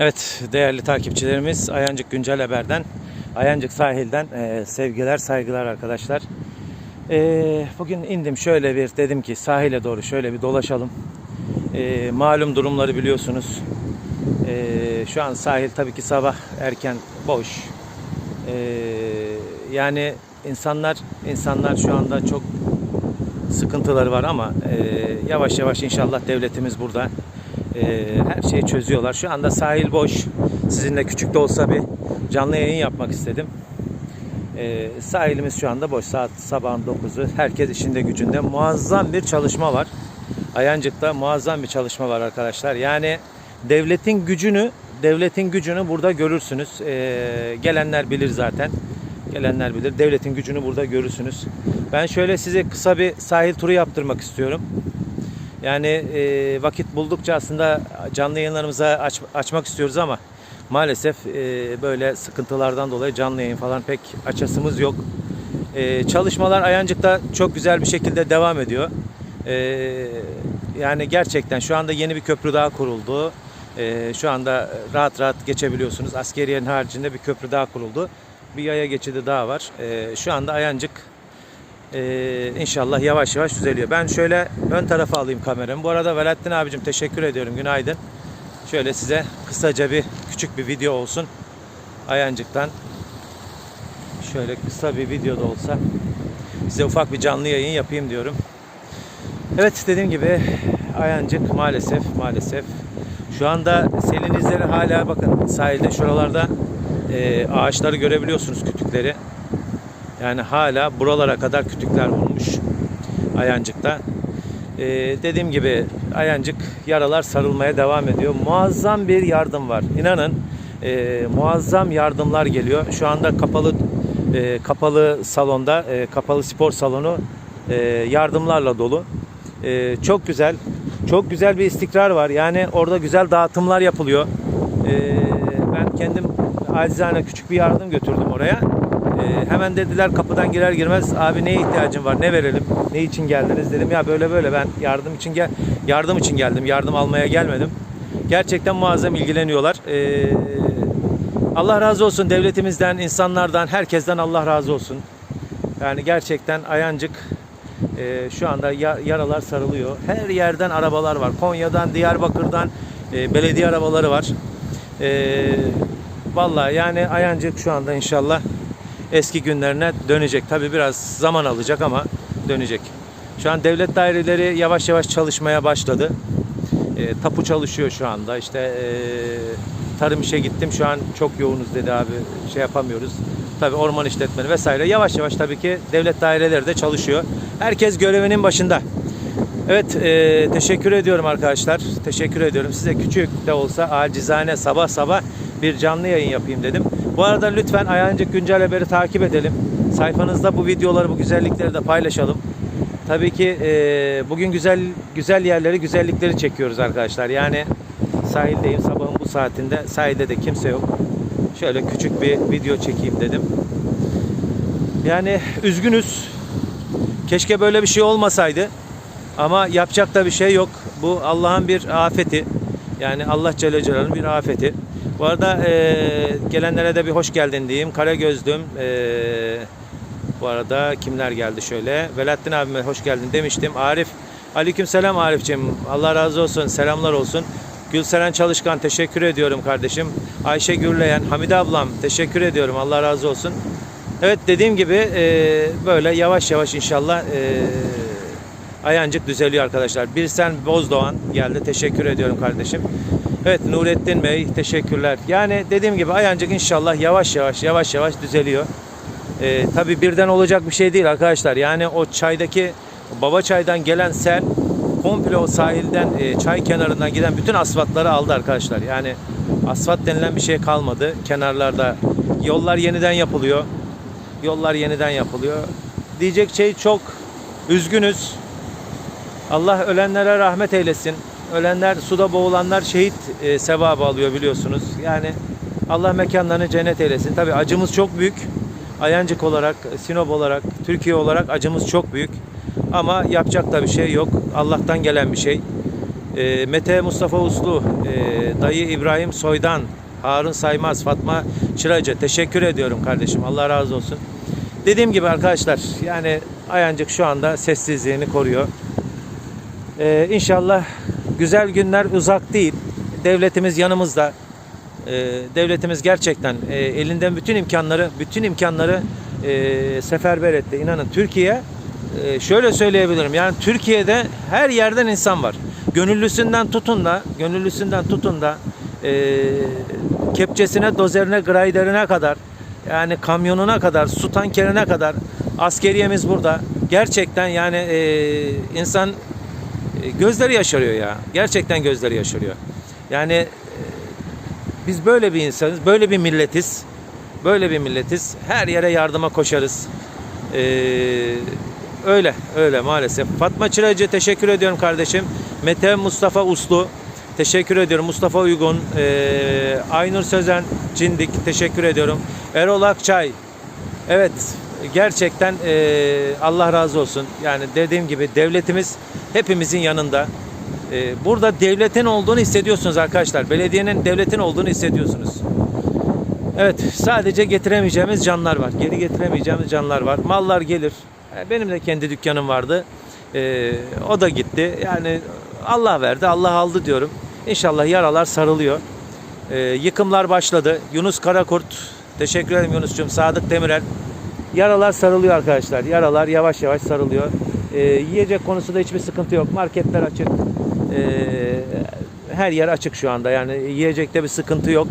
Evet değerli takipçilerimiz Ayancık Güncel Haber'den, Ayancık Sahil'den e, sevgiler saygılar arkadaşlar. E, bugün indim şöyle bir dedim ki sahile doğru şöyle bir dolaşalım. E, malum durumları biliyorsunuz. E, şu an sahil tabii ki sabah erken boş. E, yani insanlar insanlar şu anda çok sıkıntıları var ama e, yavaş yavaş inşallah devletimiz burada e, her şeyi çözüyorlar. Şu anda sahil boş. Sizinle küçük de olsa bir canlı yayın yapmak istedim. E, sahilimiz şu anda boş. Saat sabahın 9'u. Herkes işinde gücünde. Muazzam bir çalışma var. Ayancık'ta muazzam bir çalışma var arkadaşlar. Yani devletin gücünü devletin gücünü burada görürsünüz. E, gelenler bilir zaten. Gelenler bilir. Devletin gücünü burada görürsünüz. Ben şöyle size kısa bir sahil turu yaptırmak istiyorum. Yani e, vakit buldukça aslında canlı yayınlarımıza aç, açmak istiyoruz ama maalesef e, böyle sıkıntılardan dolayı canlı yayın falan pek açasımız yok. E, çalışmalar Ayancık'ta çok güzel bir şekilde devam ediyor. E, yani gerçekten şu anda yeni bir köprü daha kuruldu. E, şu anda rahat rahat geçebiliyorsunuz. Askeriyenin haricinde bir köprü daha kuruldu. Bir yaya geçidi daha var. E, şu anda Ayancık ee, inşallah yavaş yavaş düzeliyor. Ben şöyle ön tarafa alayım kameramı. Bu arada Velattin abicim teşekkür ediyorum. Günaydın. Şöyle size kısaca bir küçük bir video olsun. Ayancık'tan şöyle kısa bir video da olsa size ufak bir canlı yayın yapayım diyorum. Evet dediğim gibi Ayancık maalesef maalesef şu anda selin izleri hala bakın sahilde şuralarda e, ağaçları görebiliyorsunuz kütükleri. Yani hala buralara kadar kütükler vurmuş Ayancık'ta. Ee, dediğim gibi Ayancık yaralar sarılmaya devam ediyor. Muazzam bir yardım var. İnanın e, muazzam yardımlar geliyor. Şu anda kapalı e, kapalı salonda, e, kapalı spor salonu e, yardımlarla dolu. E, çok güzel, çok güzel bir istikrar var. Yani orada güzel dağıtımlar yapılıyor. E, ben kendim acizane küçük bir yardım götürdüm oraya. Ee, hemen dediler kapıdan girer girmez abi neye ihtiyacın var? Ne verelim? Ne için geldiniz? Dedim ya böyle böyle ben yardım için gel yardım için geldim yardım almaya gelmedim. Gerçekten muazzam ilgileniyorlar. Ee, Allah razı olsun devletimizden insanlardan herkesten Allah razı olsun. Yani gerçekten Ayancık e, şu anda ya- yaralar sarılıyor. Her yerden arabalar var. Konya'dan Diyarbakır'dan e, belediye arabaları var. E, Vallahi yani Ayancık şu anda inşallah eski günlerine dönecek. Tabi biraz zaman alacak ama dönecek. Şu an devlet daireleri yavaş yavaş çalışmaya başladı. E, tapu çalışıyor şu anda. İşte e, tarım işe gittim. Şu an çok yoğunuz dedi abi. Şey yapamıyoruz. Tabi orman işletmeni vesaire. Yavaş yavaş tabii ki devlet daireleri de çalışıyor. Herkes görevinin başında. Evet e, teşekkür ediyorum arkadaşlar. Teşekkür ediyorum. Size küçük de olsa acizane sabah sabah bir canlı yayın yapayım dedim. Bu arada lütfen Ayancık Güncel Haber'i takip edelim. Sayfanızda bu videoları, bu güzellikleri de paylaşalım. Tabii ki e, bugün güzel güzel yerleri, güzellikleri çekiyoruz arkadaşlar. Yani sahildeyim sabahın bu saatinde. Sahilde de kimse yok. Şöyle küçük bir video çekeyim dedim. Yani üzgünüz. Keşke böyle bir şey olmasaydı. Ama yapacak da bir şey yok. Bu Allah'ın bir afeti. Yani Allah Celle Celaluhu'nun bir afeti. Bu arada e, gelenlere de bir hoş geldin diyeyim. Karagözlüm. E, bu arada kimler geldi şöyle. Velattin abime hoş geldin demiştim. Arif. Aleyküm selam Arif'ciğim. Allah razı olsun. Selamlar olsun. Gülseren Çalışkan teşekkür ediyorum kardeşim. Ayşe Gürleyen, Hamide ablam teşekkür ediyorum. Allah razı olsun. Evet dediğim gibi e, böyle yavaş yavaş inşallah e, Ayancık düzeliyor arkadaşlar. Birsen Bozdoğan geldi. Teşekkür ediyorum kardeşim. Evet Nurettin Bey teşekkürler. Yani dediğim gibi Ayancık inşallah yavaş yavaş yavaş yavaş düzeliyor. Ee, tabii birden olacak bir şey değil arkadaşlar. Yani o çaydaki baba çaydan gelen sel komple o sahilden e, çay kenarından giden bütün asfaltları aldı arkadaşlar. Yani asfalt denilen bir şey kalmadı kenarlarda. Yollar yeniden yapılıyor. Yollar yeniden yapılıyor. Diyecek şey çok. Üzgünüz. Allah ölenlere rahmet eylesin. Ölenler, suda boğulanlar şehit e, sevabı alıyor biliyorsunuz. Yani Allah mekanlarını cennet eylesin. Tabi acımız çok büyük. Ayancık olarak, Sinop olarak, Türkiye olarak acımız çok büyük. Ama yapacak da bir şey yok. Allah'tan gelen bir şey. E, Mete Mustafa Uslu, e, dayı İbrahim Soydan, Harun Saymaz, Fatma Çıracı teşekkür ediyorum kardeşim. Allah razı olsun. Dediğim gibi arkadaşlar yani Ayancık şu anda sessizliğini koruyor. Ee, inşallah güzel günler uzak değil. Devletimiz yanımızda. Ee, devletimiz gerçekten e, elinden bütün imkanları, bütün imkanları e, seferber etti. İnanın Türkiye e, şöyle söyleyebilirim. Yani Türkiye'de her yerden insan var. Gönüllüsünden tutun da, gönüllüsünden tutun da kepçesine, dozerine, grayderine kadar yani kamyonuna kadar, su tankerine kadar askeriyemiz burada. Gerçekten yani e, insan gözleri yaşarıyor ya. Gerçekten gözleri yaşarıyor. Yani e, biz böyle bir insanız, böyle bir milletiz. Böyle bir milletiz. Her yere yardıma koşarız. E, öyle, öyle maalesef. Fatma Çıracı teşekkür ediyorum kardeşim. Mete Mustafa Uslu teşekkür ediyorum. Mustafa Uygun, e, Aynur Sözen Cindik teşekkür ediyorum. Erol Akçay, evet gerçekten e, Allah razı olsun. Yani dediğim gibi devletimiz hepimizin yanında. E, burada devletin olduğunu hissediyorsunuz arkadaşlar. Belediyenin devletin olduğunu hissediyorsunuz. Evet sadece getiremeyeceğimiz canlar var. Geri getiremeyeceğimiz canlar var. Mallar gelir. E, Benim de kendi dükkanım vardı. E, o da gitti. Yani Allah verdi, Allah aldı diyorum. İnşallah yaralar sarılıyor. E, yıkımlar başladı. Yunus Karakurt, teşekkür ederim Yunus'cum. Sadık Demirel. Yaralar sarılıyor arkadaşlar. Yaralar yavaş yavaş sarılıyor. E, yiyecek konusunda hiçbir sıkıntı yok. Marketler açık. E, her yer açık şu anda. Yani yiyecekte bir sıkıntı yok.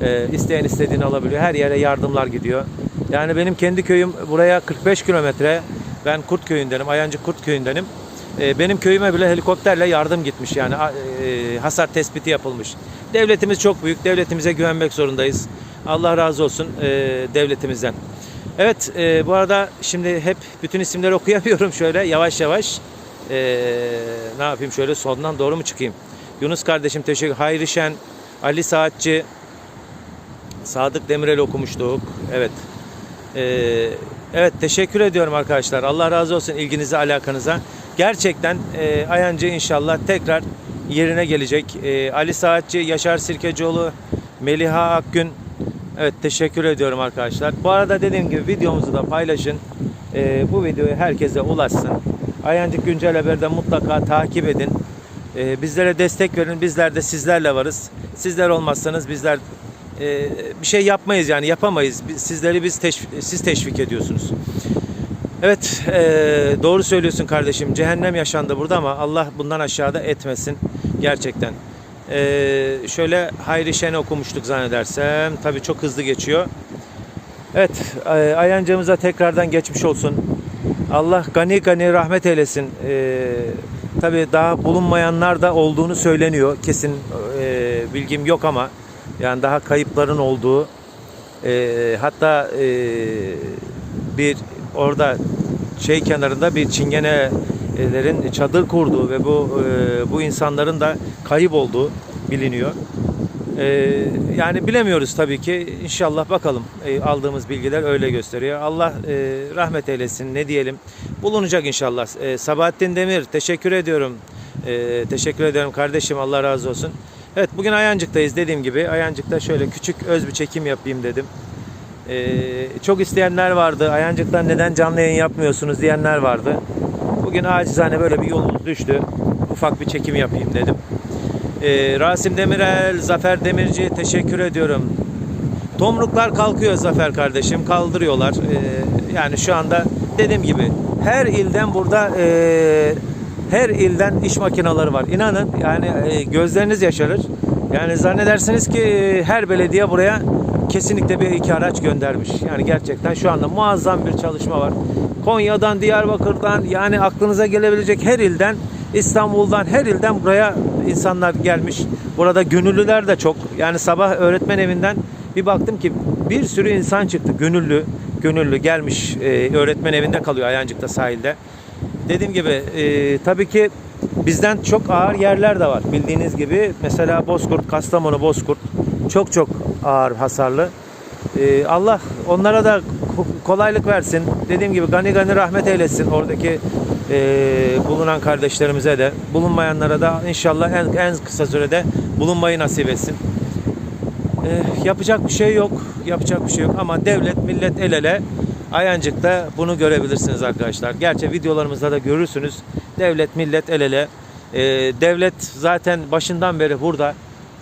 E, isteyen istediğini alabiliyor. Her yere yardımlar gidiyor. Yani benim kendi köyüm buraya 45 kilometre. Ben Kurt köyündenim. Ayancı Kurt köyündenim. E, benim köyüme bile helikopterle yardım gitmiş yani e, hasar tespiti yapılmış. Devletimiz çok büyük. Devletimize güvenmek zorundayız. Allah razı olsun e, devletimizden. Evet e, bu arada şimdi hep bütün isimleri okuyamıyorum şöyle yavaş yavaş. E, ne yapayım şöyle sondan doğru mu çıkayım? Yunus kardeşim teşekkür. Hayri Şen, Ali Saatçi, Sadık Demirel okumuştuk. Evet. Ee, evet teşekkür ediyorum arkadaşlar. Allah razı olsun ilginize alakanıza. Gerçekten e, Ayancı inşallah tekrar yerine gelecek. E, Ali Saatçi, Yaşar Sirkecioğlu, Meliha Akgün. Evet teşekkür ediyorum arkadaşlar. Bu arada dediğim gibi videomuzu da paylaşın. E, bu videoyu herkese ulaşsın. Ayancık Güncel Haber'de mutlaka takip edin. E, bizlere destek verin. Bizler de sizlerle varız. Sizler olmazsanız bizler e, bir şey yapmayız yani yapamayız. Sizleri biz teşvik, siz teşvik ediyorsunuz. Evet e, doğru söylüyorsun kardeşim. Cehennem yaşandı burada ama Allah bundan aşağıda etmesin gerçekten. E, şöyle Hayri Şen'i okumuştuk zannedersem. Tabii çok hızlı geçiyor. Evet e, Ayancığımıza tekrardan geçmiş olsun. Allah gani gani rahmet eylesin. E, tabii daha bulunmayanlar da olduğunu söyleniyor. Kesin e, bilgim yok ama yani daha kayıpların olduğu e, hatta e, bir orada şey kenarında bir çingenelerin çadır kurduğu ve bu e, bu insanların da kayıp olduğu biliniyor. E, yani bilemiyoruz tabii ki. İnşallah bakalım. E, aldığımız bilgiler öyle gösteriyor. Allah rahmet eylesin. Ne diyelim? Bulunacak inşallah. Sabahattin Demir teşekkür ediyorum. Teşekkür ederim kardeşim. Allah razı olsun. Evet bugün Ayancık'tayız dediğim gibi. Ayancık'ta şöyle küçük öz bir çekim yapayım dedim. Ee, çok isteyenler vardı. Ayancık'tan neden canlı yayın yapmıyorsunuz diyenler vardı. Bugün acizane böyle bir yolumuz düştü. Ufak bir çekim yapayım dedim. Ee, Rasim Demirel, Zafer Demirci teşekkür ediyorum. Tomruklar kalkıyor Zafer kardeşim. Kaldırıyorlar. Ee, yani şu anda dediğim gibi her ilden burada e, her ilden iş makineleri var. İnanın yani e, gözleriniz yaşarır. Yani zannedersiniz ki e, her belediye buraya kesinlikle bir iki araç göndermiş. Yani gerçekten şu anda muazzam bir çalışma var. Konya'dan, Diyarbakır'dan yani aklınıza gelebilecek her ilden İstanbul'dan her ilden buraya insanlar gelmiş. Burada gönüllüler de çok. Yani sabah öğretmen evinden bir baktım ki bir sürü insan çıktı. Gönüllü, gönüllü gelmiş e, öğretmen evinde kalıyor Ayancık'ta sahilde. Dediğim gibi e, tabii ki bizden çok ağır yerler de var. Bildiğiniz gibi mesela Bozkurt, Kastamonu Bozkurt çok çok ağır hasarlı. E, Allah onlara da ko- kolaylık versin. Dediğim gibi gani gani rahmet eylesin oradaki Ee, bulunan kardeşlerimize de bulunmayanlara da inşallah en, en kısa sürede bulunmayı nasip etsin. Ee, yapacak bir şey yok. Yapacak bir şey yok ama devlet millet el ele Ayancık'ta bunu görebilirsiniz arkadaşlar. Gerçi videolarımızda da görürsünüz. Devlet millet el ele. Ee, devlet zaten başından beri burada.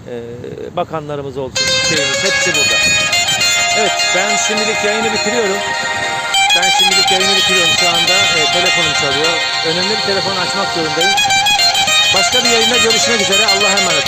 Ee, bakanlarımız olsun, şeyimiz hepsi burada. Evet ben şimdilik yayını bitiriyorum. Ben şimdilik yayını bitiriyorum. Şu anda e, telefonum çalıyor. Önemli bir telefon açmak zorundayım. Başka bir yayında görüşmek üzere. Allah'a emanet.